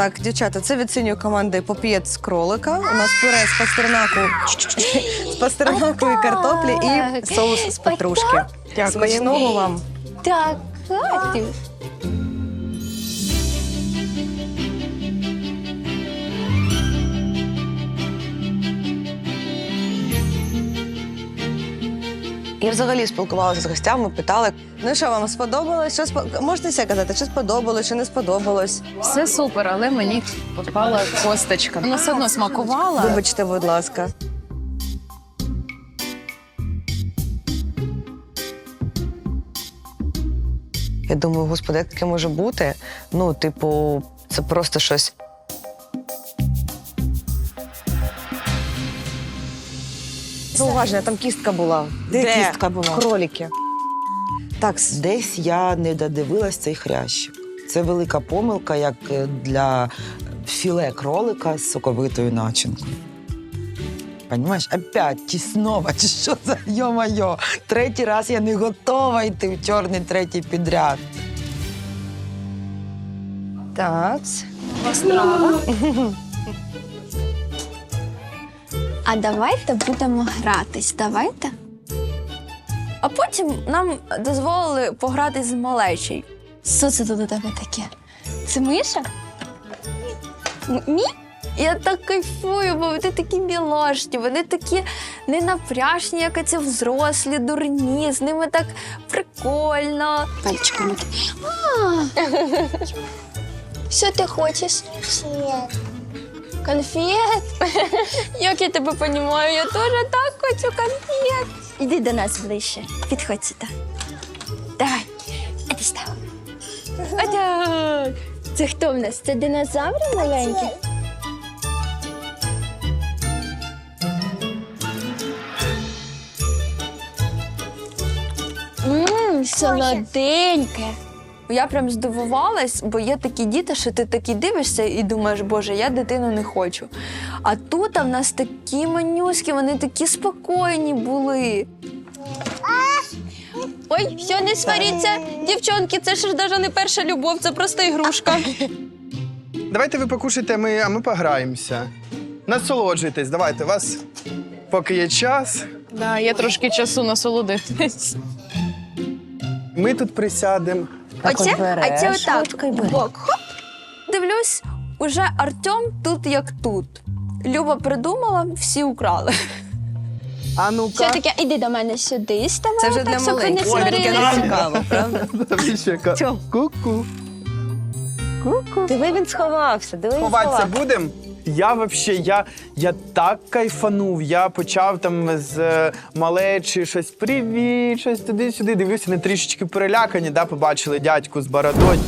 Так, дівчата, це від синьої команди поп'єт з кролика. У нас пюре з пастернаку, з пастернаку і картоплі і соус з петрушки. Смачного вам. Так, Катю. Я взагалі спілкувалася з гостями, питала, Ну що, вам сподобалось? Що спо- Можете все казати, чи сподобалось, чи не сподобалось? Все супер, але мені попала косточка. Вона все одно смакувала. Вибачте, будь ласка. я думаю, господи, як таке може бути? Ну, типу, це просто щось. Зауваження, там кістка була. Де кістка була? Кроліки. Так, Десь я не додивилась цей хрящик. Це велика помилка, як е, для філе кролика з соковитою начинкою. Понимаєш, опять тіснова, чи що за йо-майо. Третій раз я не готова йти в чорний третій підряд. Так. А давайте будемо гратись. Давайте. А потім нам дозволили пограти з малечою. Що це тут у тебе таке? Це миша? М- Мі? Я так кайфую, бо вони такі мілашні, вони такі ненапряжні, як ці взрослі, дурні, з ними так прикольно. Пальчиками. Що ти хочеш? Конфет? Як я тебе розумію, я теж так хочу конфет. Іди до нас ближче. Підходь сюди. Давай. Іди став. Отак. Це хто в нас? Це динозаври маленькі? Ммм, солоденьке. Я прям здивувалась, бо є такі діти, що ти такі дивишся і думаєш, боже, я дитину не хочу. А тут а в нас такі манюські, вони такі спокійні були. Ой, все, не сваріться, дівчонки, це ж навіть не перша любов, це просто ігрушка. Давайте ви покушайте, ми, а ми пограємося. Насолоджуйтесь, давайте, у вас поки є час. Да, є трошки часу насолодитись. Ми тут присядемо. Оце, а це отак. Бок. Хоп. Дивлюсь, уже Артем тут як тут. Люба придумала, всі украли. А ну-ка. Що таке? Іди до мене сюди, ставай. Це вже так, для щоб ви маленьких. Ой, таке не цікаво, правда? Тобі ще ка- Ку-ку. диви, він сховався. Диви, він Ховатися сховався. будемо? Я вообще, я, я так кайфанув. Я почав там з е, малечі щось привіт, щось туди-сюди. Дивився, не трішечки перелякані, да, побачили дядьку з бородою.